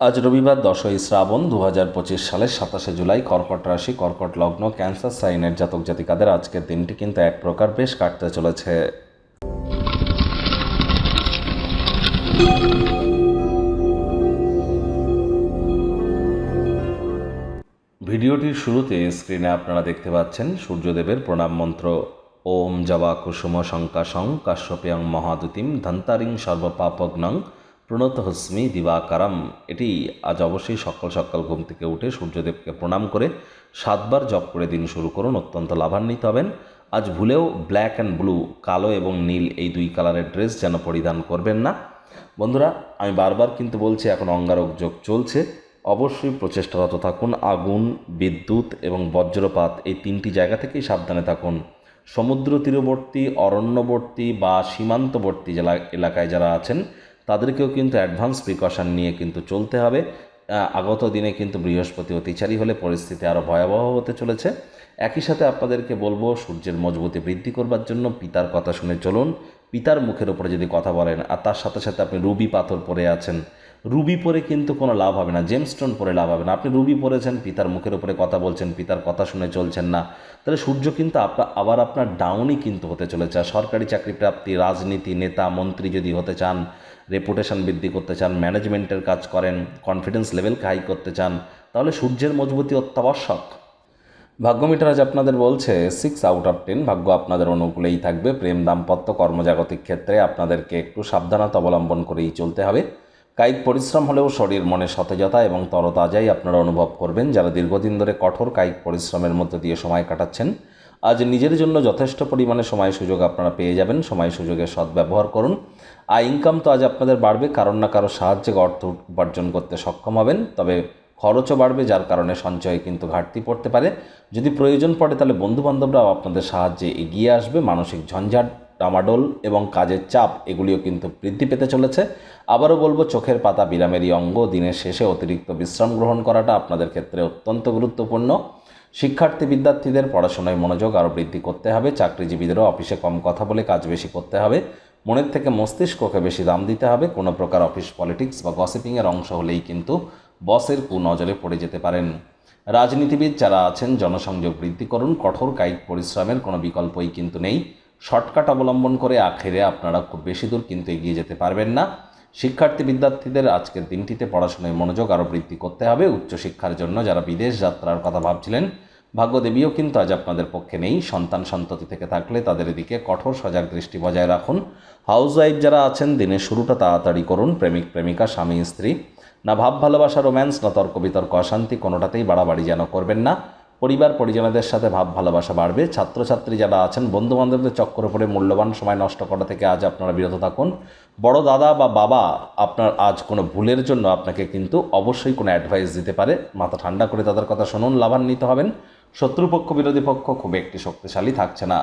আজ রবিবার দশই শ্রাবণ দু হাজার পঁচিশ সালের সাতাশে জুলাই কর্কট রাশি, কর্কট লগ্ন, ক্যান্সার, সাইনের জাতক জাতিকাদের আজকের দিনটি কিন্তু এক প্রকার বেশ কাটতে চলেছে। ভিডিওটির শুরুতে স্ক্রিনে আপনারা দেখতে পাচ্ছেন সূর্যদেবের প্রণাম মন্ত্র। ওম জবা কুসুম শঙ্কাশং কাশ্যপেয়ং মহাদুতিম ধন্তারিং সর্বপাপগ্নং প্রণত হস্মি দিবাকারম। এটি আজ অবশ্যই সকাল সকাল ঘুম থেকে উঠে সূর্যদেবকে প্রণাম করে সাতবার জপ করে দিন শুরু করুন, অত্যন্ত লাভান্বিত হবেন। আজ ভুলেও ব্ল্যাক অ্যান্ড ব্লু, কালো এবং নীল এই দুই কালারের ড্রেস যেন পরিধান করবেন না। বন্ধুরা, আমি বারবার কিন্তু বলছি, এখন অঙ্গারক যোগ চলছে। অবশ্যই প্রচেষ্টারত থাকুন। আগুন, বিদ্যুৎ এবং বজ্রপাত এই তিনটি জায়গা থেকেই সাবধানে থাকুন। সমুদ্র তীরবর্তী, অরণ্যবর্তী বা সীমান্তবর্তী জেলা এলাকায় যারা আছেন তাদেরকেও কিন্তু অ্যাডভান্স প্রিকশন নিয়ে কিন্তু চলতে হবে। আগত দিনে কিন্তু বৃহস্পতি অতিচারী হলে পরিস্থিতি আরও ভয়াবহ হতে চলেছে। একই সাথে আপনাদেরকে বলব, সূর্যের মজবুতি বৃদ্ধি করবার জন্য পিতার কথা শুনে চলুন। পিতার মুখের উপরে যদি কথা বলেন, আর তার সাথে সাথে আপনি রুবি পাথর পরে আছেন রুবি পরে কিন্তু কোনো লাভ হবে না জেমস্টোন পরে লাভ হবে না। আপনি রুবি পরেছেন, পিতার মুখের উপরে কথা বলছেন, পিতার কথা শুনে চলছেন না। তাহলে সূর্য কিন্তু আপনার আবার আপনার ডাউনই কিন্তু হতে চলেছে। আর সরকারি চাকরি প্রাপ্তি রাজনীতি, নেতা, মন্ত্রী যদি হতে চান রেপুটেশন বৃদ্ধি করতে চান ম্যানেজমেন্টের কাজ করেন কনফিডেন্স লেভেলকে হাই করতে চান, তাহলে সূর্যের মজবুতি অত্যাবশ্যক। ভাগ্য মিটার আজ আপনাদের বলছে সিক্স আউট অফ টেন ভাগ্য আপনাদের অনুকূলেই থাকবে। প্রেম দাম্পত্য কর্মজাগতিক ক্ষেত্রে আপনাদেরকে একটু সাবধানতা অবলম্বন করেই চলতে হবে। কায়িক পরিশ্রম হলেও শরীর, মনে সতেজতা এবং তরতাজাই আপনারা অনুভব করবেন যারা দীর্ঘদিন ধরে কঠোর কায়িক পরিশ্রমের মধ্যে দিয়ে সময় কাটাচ্ছেন। আজ নিজের জন্য যথেষ্ট পরিমাণে সময় সুযোগ আপনারা পেয়ে যাবেন। সময় সুযোগের সদ্ব্যবহার করুন। আর ইনকাম তো আজ আপনাদের বাড়বে, কারণ না কারও সাহায্যে অর্থ উপার্জন করতে সক্ষম হবেন। তবে খরচও বাড়বে, যার কারণে সঞ্চয়ে কিন্তু ঘাটতি পড়তে পারে। যদি প্রয়োজন পড়ে তাহলে বন্ধুবান্ধবরাও আপনাদের সাহায্যে এগিয়ে আসবে। মানসিক ঝঞ্ঝাট ডামাডোল এবং কাজের চাপ এগুলিও কিন্তু বৃদ্ধি পেতে চলেছে। আবারও বলব, চোখের পাতা বিরামেরই অঙ্গ। দিনের শেষে অতিরিক্ত বিশ্রাম গ্রহণ করাটা আপনাদের ক্ষেত্রে অত্যন্ত গুরুত্বপূর্ণ। শিক্ষার্থী, বিদ্যার্থীদের পড়াশোনায় মনোযোগ আরও বৃদ্ধি করতে হবে। চাকরিজীবীদেরও অফিসে কম কথা বলে কাজ বেশি করতে হবে। মনের থেকে মস্তিষ্ককে বেশি দাম দিতে হবে। কোনো প্রকার অফিস পলিটিক্স বা গসিপিংয়ের অংশ হলেই কিন্তু বসের কুনজরে পড়ে যেতে পারেন। রাজনীতিবিদ যারা আছেন, জনসংযোগ বৃদ্ধি করুন। কঠোর কায়িক পরিশ্রমের কোনো বিকল্পই কিন্তু নেই। শর্টকাট অবলম্বন করে আখেরে আপনারা খুব বেশি দূর কিন্তু এগিয়ে যেতে পারবেন না। শিক্ষার্থী বিদ্যার্থীদের আজকের দিনটিতে পড়াশোনায় মনোযোগ আরও বৃদ্ধি করতে হবে। উচ্চশিক্ষার জন্য যারা বিদেশ যাত্রার কথা ভাবছিলেন, ভাগ্যদেবীও কিন্তু আজ আপনাদের পক্ষে নেই। সন্তান সন্ততি থেকে থাকলে তাদের এদিকে কঠোর সজাগ দৃষ্টি বজায় রাখুন। হাউস ওয়াইফ যারা আছেন, দিনের শুরুটা তাড়াতাড়ি করুন। প্রেমিক, প্রেমিকা, স্বামী, স্ত্রী। না ভাব, ভালোবাসা, রোম্যান্স, না তর্ক বিতর্ক, অশান্তি কোনোটাতেই বাড়াবাড়ি যেন করবেন না। পরিবার, পরিজনদের সাথে ভাব, ভালোবাসা বাড়বে। ছাত্রছাত্রী যারা আছেন বন্ধু বান্ধবদের চক্কর পড়ে মূল্যবান সময় নষ্ট করা থেকে আজ আপনারা বিরত থাকুন। বড় দাদা বা বাবা আপনার আজ কোনো ভুলের জন্য আপনাকে কিন্তু অবশ্যই কোনো অ্যাডভাইস দিতে পারে। মাথা ঠান্ডা করে তাদের কথা শুনুন, লাভান্বিত হবেন। শত্রুপক্ষ, বিরোধী পক্ষ খুব একটি শক্তিশালী থাকছে না।